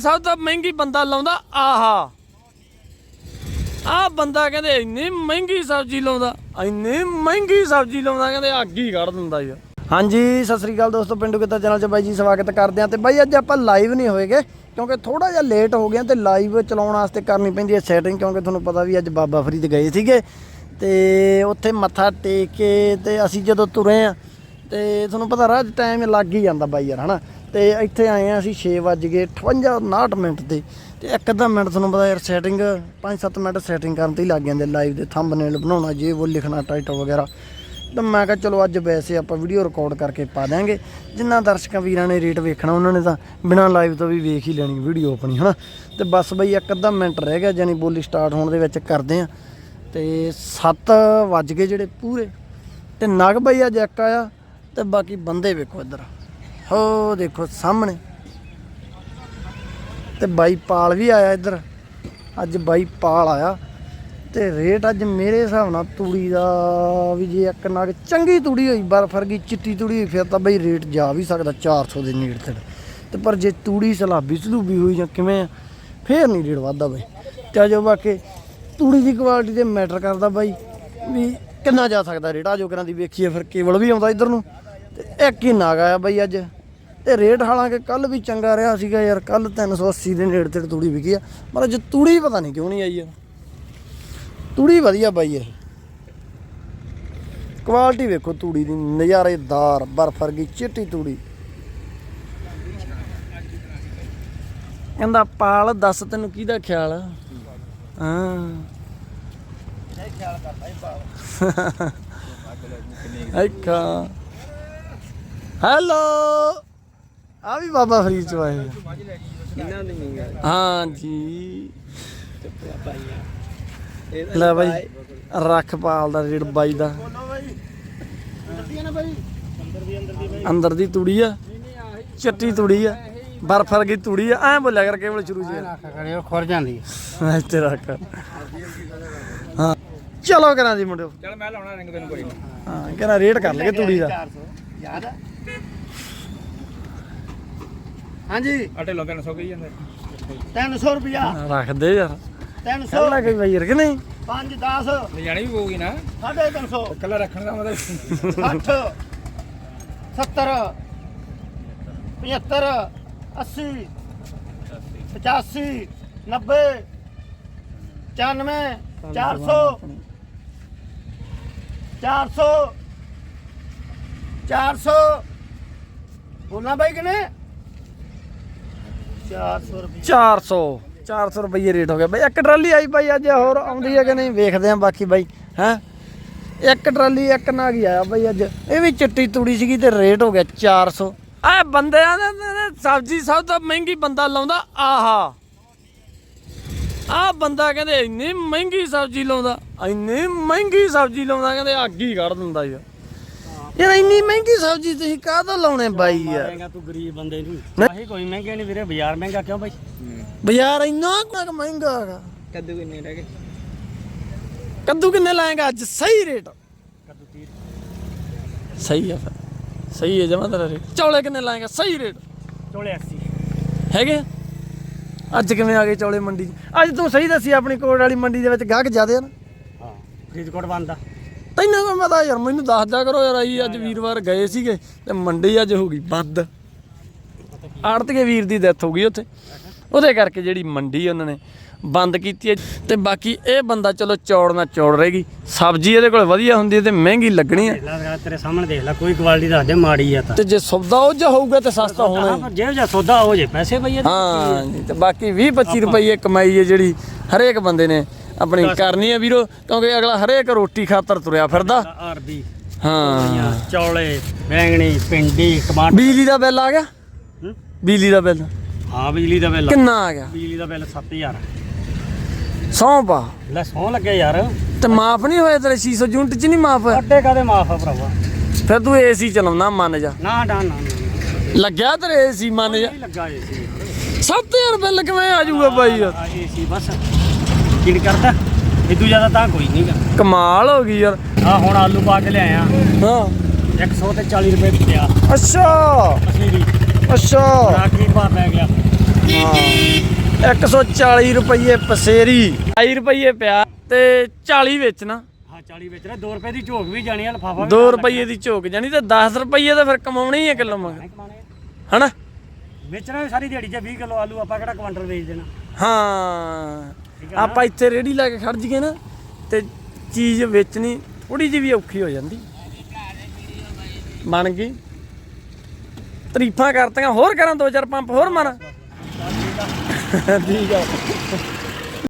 ਸਭ ਤੋਂ ਮਹਿੰਗੀ ਬੰਦਾ ਲਾਉਂਦਾ, ਆਹਾ। ਆ ਬੰਦਾ ਕਹਿੰਦੇ, ਇੰਨੀ ਮਹਿੰਗੀ ਸਬਜ਼ੀ ਲਾਉਂਦਾ, ਇੰਨੀ ਮਹਿੰਗੀ ਸਬਜ਼ੀ ਲਾਉਂਦਾ, ਕਹਿੰਦੇ ਅੱਗ ਹੀ ਕੱਢ ਦਿੰਦਾ ਯਾਰ। ਹਾਂਜੀ, ਸਤਿ ਸ੍ਰੀ ਅਕਾਲ ਦੋਸਤੋ, ਪਿੰਡੂ ਕਿੱਤਾ ਚੈਨਲ 'ਚ ਬਾਈ ਜੀ ਸਵਾਗਤ ਕਰਦੇ ਆ ਤੇ ਬਾਈ ਅੱਜ ਆਪਾਂ ਲਾਈਵ ਨਹੀਂ ਹੋਏਗੇ, ਕਿਉਂਕਿ ਥੋੜਾ ਜਿਹਾ ਲੇਟ ਹੋ ਗਿਆ ਤੇ ਲਾਈਵ ਚਲਾਉਣ ਵਾਸਤੇ ਕਰਨੀ ਪੈਂਦੀ ਹੈ ਸੈਟਿੰਗ ਕਿਉਂਕਿ ਤੁਹਾਨੂੰ ਪਤਾ ਵੀ ਅੱਜ ਬਾਬਾ ਫਰੀਦ ਗਏ ਸੀਗੇ ਤੇ ਉੱਥੇ ਮੱਥਾ ਟੇਕ ਕੇ ਤੇ ਅਸੀਂ ਜਦੋਂ ਤੁਰੇ ਆ ਤੇ ਤੁਹਾਨੂੰ ਪਤਾ ਰਾਹ 'ਚ ਟਾਈਮ ਲੱਗ ਹੀ ਜਾਂਦਾ ਬਾਈ ਯਾਰ, ਹਨਾ? ਤੇ ਇੱਥੇ ਆਏ ਆ ਅਸੀਂ 6 ਵੱਜ ਗਏ 58 59 ਮਿੰਟ ਤੇ ਤੇ ਇੱਕ ਅੱਧਾ ਮਿੰਟ ਤੁਹਾਨੂੰ ਪਤਾ ਯਾਰ ਸੈਟਿੰਗ 5-7 ਮਿੰਟ ਸੈਟਿੰਗ ਕਰਨ ਤੇ ਹੀ ਲੱਗ ਜਾਂਦੇ ਲਾਈਵ ਦੇ ਥੰਬਨੇਲ ਬਣਾਉਣਾ, ਜੇ ਉਹ ਲਿਖਣਾ ਟਾਈਟਲ ਵਗੈਰਾ। ਤਾਂ ਮੈਂ ਕਿਹਾ ਚਲੋ ਅੱਜ ਵੈਸੇ ਆਪਾਂ ਵੀਡੀਓ ਰਿਕਾਰਡ ਕਰਕੇ ਪਾ ਦਾਂਗੇ ਜਿੰਨਾ ਦਰਸ਼ਕਾਂ ਵੀਰਾਂ ਨੇ ਰੇਟ ਵੇਖਣਾ ਉਹਨਾਂ ਨੇ ਤਾਂ ਬਿਨਾਂ ਲਾਈਵ ਤੋਂ ਵੀ ਵੇਖ ਹੀ ਲੈਣੀ ਵੀਡੀਓ ਆਪਣੀ, ਹਨਾ? ਤੇ ਬਸ ਬਈ ਇੱਕ ਅੱਧਾ ਮਿੰਟ ਰਹਿ ਗਿਆ ਜਾਨੀ ਬੋਲੀ ਸਟਾਰਟ ਹੋਣ ਦੇ ਵਿੱਚ ਕਰਦੇ ਆ ਤੇ 7 ਵੱਜ ਗਏ ਜਿਹੜੇ ਪੂਰੇ। ਤੇ ਨਗ ਬਈ ਅੱਜ ਇੱਕ ਆਇਆ, ਤੇ ਬਾਕੀ ਬੰਦੇ ਵੇਖੋ ਇੱਧਰ। ਹੋ ਦੇਖੋ ਸਾਹਮਣੇ। ਤੇ ਬਾਈ ਪਾਲ ਵੀ ਆਇਆ ਇੱਧਰ। ਅੱਜ ਬਾਈ ਪਾਲ ਆਇਆ। ਤੇ ਰੇਟ ਅੱਜ ਮੇਰੇ ਹਿਸਾਬ ਨਾਲ ਤੂੜੀ ਦਾ ਵੀ ਜੇ ਇੱਕ ਨਾਗ ਚੰਗੀ ਤੂੜੀ ਹੋਈ ਬਰਫ ਵਰਗੀ ਚਿੱਟੀ ਤੂੜੀ ਹੋਈ ਫਿਰ ਤਾਂ ਬਈ ਰੇਟ ਜਾ ਵੀ ਸਕਦਾ 400 ਦੇ ਨੇੜੇ ਤੇੜ। ਤੇ ਪਰ ਜੇ ਤੂੜੀ ਸਲਾਬੀ ਸਲੂਬੀ ਹੋਈ ਜਾਂ ਕਿਵੇਂ ਆ, ਫੇਰ ਨਹੀਂ ਰੇਟ ਵੱਧਦਾ ਬਈ। ਤੇ ਜੋ ਬਾਕੀ ਤੂੜੀ ਦੀ ਕੁਆਲਿਟੀ ਤੇ ਮੈਟਰ ਕਰਦਾ ਬਾਈ ਵੀ ਕਿੰਨਾ ਜਾ ਸਕਦਾ ਰੇਟ। ਆ ਜੋ ਕਰਾਂ ਦੀ ਵੇਖੀਏ ਫਿਰ ਕੇਵਲ ਵੀ ਆਉਂਦਾ ਇੱਧਰ ਨੂੰ। ਤੇ ਇੱਕ ਹੀ ਨਾਗ ਆਇਆ ਬਾਈ ਅੱਜ। ਤੇ ਰੇਟ ਹਾਲਾਂਕਿ ਕੱਲ ਵੀ ਚੰਗਾ ਰਿਹਾ ਸੀਗਾ ਯਾਰ ਕੱਲ 380 ਦੇ ਨੇੜੇ ਤੇ ਤੂੜੀ ਵਿਕੀ ਆ। ਪਰ ਅੱਜ ਤੂੜੀ ਪਤਾ ਨਹੀਂ ਕਿਉਂ ਨਹੀਂ ਆਈ ਯਾਰ ਤੂੜੀ ਵਧੀਆ ਬਾਈ ਇਹ। ਕੁਆਲਿਟੀ ਵੇਖੋ ਤੂੜੀ ਦੀ, ਨਜ਼ਾਰੇਦਾਰ, ਬਰਫ ਵਰਗੀ, ਚਿੱਟੀ ਤੂੜੀ। ਕਹਿੰਦਾ, ਪਾਲ, ਦੱਸ ਤੈਨੂੰ ਕਿਹਦਾ ਖਿਆਲ ਆ? ਹਾਂ। ਅੱਖਾ। ਹੈਲੋ ਆ ਵੀ ਬਾਬਾ ਫਰੀਦ ਚ ਆਏ ਆ। ਇਹਨਾਂ ਦੀ ਨਹੀਂ ਗੱਲ ਹਾਂ ਜੀ ਇਹ ਲੈ ਬਾਈ ਰੱਖ ਪਾਲ ਦਾ ਰੇਟ ਬਾਈ ਦਾ। ਅੰਦਰ ਦੀ ਤੂੜੀ ਆ ਚਿੱਟੀ ਤੂੜੀ ਆ ਬਰਫ ਵਰਗੀ ਤੂੜੀ ਆ ਐ ਬੋਲਿਆ ਕਰ ਕੇਵਲ ਸ਼ੁਰੂ ਜੀ ਕਰਿਓ ਖੁਰ ਜਾਂਦੀ ਇੱਥੇ ਰੱਖ। ਹਾਂ ਚਲੋ ਕਰਾਂ ਜੀ ਮੁੰਡਿਓ। ਚਲ ਮੈਂ ਲਾਉਣਾ ਰਿੰਗ ਤੈਨੂੰ ਕੋਈ। ਹਾਂ ਕਹਿੰਦਾ ਰੇਟ ਕਰ ਲਗੇ ਤੂੜੀ ਦਾ। ਯਾਦ ਆ? ਹਾਂਜੀ। ਅਟੇ ਲੋ 300 ਕਹੀ ਜਾਂਦੇ। 300 ਰੁਪਿਆ ਰੱਖ ਦੇ ਯਾਰ। 300 ਕੱਲਾ ਕੋਈ ਬਾਈ ਯਾਰ ਕਿ ਨਹੀਂ? 5 10 ਲੈ ਜਾਣੀ ਵੀ ਪਊਗੀ ਨਾ। 350 ਕੱਲਾ ਰੱਖਣ ਦਾ ਮਤਲਬ 60 70 75 80 85 90 95 400 400 400 ਬੋਲਣਾ ਬਾਈ ਕਿਨੇ 400 ਰੁਪਏ 400 400 ਰੁਪਏ ਰੇਟ ਹੋ ਗਿਆ। ਬਈ ਇੱਕ ਟਰਾਲੀ ਆਈ ਬਾਈ ਅੱਜ ਹੋਰ ਆਉਂਦੀ ਹੈ ਕਿ ਨਹੀਂ ਵੇਖਦੇ ਆਂ ਬਾਕੀ ਬਾਈ ਹੈ? ਇੱਕ ਟਰਾਲੀ ਇੱਕ ਹੀ ਆਇਆ ਬਾਈ ਅੱਜ। ਇਹ ਵੀ ਚਿੱਟੀ ਤੂੜੀ ਸੀਗੀ ਤੇ ਰੇਟ ਹੋ ਗਿਆ 400 ਆ ਬੰਦਿਆਂ ਦੇ ਦੇ ਸਬਜ਼ੀ ਸਭ ਤੋਂ ਮਹਿੰਗੀ ਬੰਦਾ ਲਾਉਂਦਾ ਆਹਾ। ਆ ਬੰਦਾ ਕਹਿੰਦੇ ਇੰਨੀ ਮਹਿੰਗੀ ਸਬਜ਼ੀ ਲਾਉਂਦਾ ਇੰਨੀ ਮਹਿੰਗੀ ਸਬਜ਼ੀ ਲਾਉਂਦਾ ਕਹਿੰਦੇ ਅੱਗ ਹੀ ਕੱਢ ਦਿੰਦਾ ਯਾਰ। ਯਾਰ ਇੰਨੀ ਮਹਿੰਗੀ ਸਬਜ਼ੀ ਤੁਸੀਂ ਕਾਹਦੋਂ ਲਾਉਣੇ ਬਾਈ ਯਾਰ? ਮਹਿੰਗਾ ਤੂੰ ਗਰੀਬ ਬੰਦੇ ਨੂੰ। ਨਹੀਂ। ਕੋਈ ਮਹਿੰਗੇ ਨਹੀਂ ਵੀਰੇ ਬਾਜ਼ਾਰ ਮਹਿੰਗਾ ਕਿਉਂ ਬਾਈ? ਬਾਜ਼ਾਰ ਇੰਨਾ ਕੁ ਮਹਿੰਗਾ ਹੈਗਾ। ਕੱਦੂ ਕਿੰਨੇ ਰਹਿ ਗਏ? ਕੱਦੂ ਕਿੰਨੇ ਲਾਏਗਾ ਅੱਜ? ਸਹੀ ਰੇਟ। ਕੱਦੂ 30 ਸਹੀ ਹੈ ਫਿਰ। ਸਹੀ ਹੈ ਜਮਾ ਤੇਰਾ ਰੇਟ। ਚੌਲੇ ਕਿੰਨੇ ਲਾਏਗਾ? ਸਹੀ ਰੇਟ। ਚੋਲੇ 80 ਹੈਗੇ? ਆ? ਅੱਜ ਕਿਵੇਂ ਆ ਗਏ ਚੌਲੇ ਮੰਡੀ 'ਚ? ਅੱਜ ਤੂੰ ਸਹੀ ਦੱਸੀ ਆਪਣੀ ਕੋਟ ਵਾਲੀ ਮੰਡੀ ਦੇ ਵਿੱਚ ਗਾਹਕ ਜ਼ਿਆਦੇ ਆ ਨਾ। ਹਾਂ ਫਰੀਦਕੋਟ ਬੰਦਾ ਤੈਨੂੰ ਤਾਂ ਪਤਾ ਯਾਰ ਮੈਨੂੰ ਦੱਸ ਦਿਆ ਕਰੋ ਯਾਰ ਅਸੀਂ ਅੱਜ ਵੀਰਵਾਰ ਗਏ ਸੀਗੇ ਤੇ ਮੰਡੀ ਅੱਜ ਹੋ ਗਈ ਬੰਦ। ਆੜਤੀਏ ਵੀਰ ਦੀ ਡੈਥ ਹੋ ਗਈ ਉੱਥੇ। ਉਹਦੇ ਕਰਕੇ ਜਿਹੜੀ ਮੰਡੀ ਉਹਨਾਂ ਨੇ ਬੰਦ ਕੀਤੀ ਹੈ। ਤੇ ਬਾਕੀ ਇਹ ਬੰਦਾ ਚਲੋ ਚੌੜ ਨਾਲ ਚੌੜ ਰਹੇਗੀ। ਸਬਜ਼ੀ ਇਹਦੇ ਕੋਲ ਵਧੀਆ ਹੁੰਦੀ ਹੈ ਤੇ ਮਹਿੰਗੀ ਲੱਗਣੀ ਹੈ। ਲੈ ਤੇਰੇ ਸਾਹਮਣੇ ਦੇਖ ਲੈ ਕੋਈ ਕੁਆਲਿਟੀ ਦੱਸ ਦੇ ਮਾੜੀ ਆ ਤਾਂ। ਤੇ ਜੇ ਸੌਦਾ ਉਹ ਜਿਹਾ ਹੋਊਗਾ ਤੇ ਸਸਤਾ ਹੋਣਾ ਹਾਂ। ਜੇ ਜਾਂ ਸੌਦਾ ਹੋ ਜੇ ਪੈਸੇ ਪਈਏ ਹਾਂ ਜੀ, ਤੇ ਬਾਕੀ 20 25 ਰੁਪਏ ਕਮਾਈ ਹੈ ਜਿਹੜੀ ਹਰੇਕ ਬੰਦੇ ਨੇ। ਆਪਣੀ ਕਰਨੀ ਹੈ ਵੀਰੋ ਕਿਉਂਕਿ ਅਗਲਾ ਹਰੇਕ ਰੋਟੀ ਖਾਤਰ ਤੁਰਿਆ ਫਿਰਦਾ। ਆਰਬੀ ਹਾਂ। ਚੌਲੇ ਬੈਂਗਣੀ ਪਿੰਡੀ ਟਮਾਟਰ ਬਿਜਲੀ ਦਾ ਬਿੱਲ ਆ ਗਿਆ? ਹੂੰ? ਬਿਜਲੀ ਦਾ ਬਿੱਲ? ਹਾਂ ਬਿਜਲੀ ਦਾ ਬਿੱਲ ਕਿੰਨਾ ਆ ਗਿਆ? ਬਿਜਲੀ ਦਾ ਬਿੱਲ 7000 ਸੌ ਪਾ। ਲੈ ਸੌ ਲੱਗੇ ਯਾਰ। ਤੇ ਮਾਫ ਨਹੀਂ ਹੋਇਆ ਤੇਰੇ 600 ਯੂਨਿਟ ਚ ਨਹੀਂ ਮਾਫ ਅੱਡੇ ਕਾਦੇ ਮਾਫ ਆ ਭਰਾਵਾ? ਫਿਰ ਤੂੰ ਏਸੀ ਚਲਾਉਣਾ ਮੰਨ ਜਾ। ਨਾ ਨਾ ਨਾ ਲੱਗਿਆ ਤੇਰੇ ਏਸੀ ਮੰਨ ਜਾ। ਨਹੀਂ ਲੱਗਾ ਏ ਸੀ 7000 ਬਿੱਲ ਕਿਵੇਂ ਆ ਜਾਊਗਾ ਬਾਈ? ਯਾਰ ਆ ਏ ਸੀ ਬਸ। ਕੀ ਕਰਦਾ। ਇਦੂ ਜ਼ਿਆਦਾ ਤਾਂ ਕੋਈ ਨਹੀਂਗਾ ਕਮਾਲ ਹੋ ਗਈ ਯਾਰ। ਆ ਹੁਣ ਆਲੂ ਪਾ ਕੇ ਲਿਆਇਆ ਹਾਂ। 100 ਤੇ 40 ਰੁਪਏ ਪਿਆ ਅੱਛਾ। ਦੀ ਅੱਛਾ। ਰਾਖੀ ਭਾ ਪੈ ਗਿਆ। ਹਾਂ। 140 ਰੁਪਏ ਪਸੇਰੀ। 2 ਰੁਪਏ ਪਿਆ ਤੇ 40 ਵੇਚਣਾ। ਹਾਂ 40 ਵੇਚਣਾ। 2 ਰੁਪਏ ਦੀ ਝੋਕ ਵੀ ਜਾਣੀ ਆ ਲਫਾਫਾ 2 ਰੁਪਏ ਦੀ ਝੋਕ ਜਾਣੀ ਤੇ 10 ਰੁਪਏ ਤਾਂ ਫਿਰ ਕਮਾਉਣੀ ਹੈ ਕਿਲੋ ਮੰਗ ਹਨਾ? ਵੇਚਣਾ ਵੀ ਸਾਰੀ ਦਿਹਾੜੀ 'ਚ 20 ਕਿਲੋ ਆਲੂ ਆਪਾਂ ਕਿਹੜਾ ਕੁਆਂਟਲ ਵੇਚ ਦੇਣਾ। ਹਾਂ। ਆਪਾਂ ਇੱਥੇ ਰੇੜੀ ਲਾ ਕੇ ਖੜ ਜੀਏ ਨਾ ਤੇ ਚੀਜ਼ ਵੇਚਣੀ ਥੋੜੀ ਜਿਹੀ ਵੀ ਔਖੀ ਹੋ ਜਾਂਦੀ। ਬਣ ਗਈ। ਤਾਰੀਫਾਂ ਕਰਤੀਆਂ ਹੋਰ ਕਰਾਂ ਦੋ ਚਾਰ ਪੰਪ ਹੋਰ ਮਾਰਾਂ। ਠੀਕ ਆ।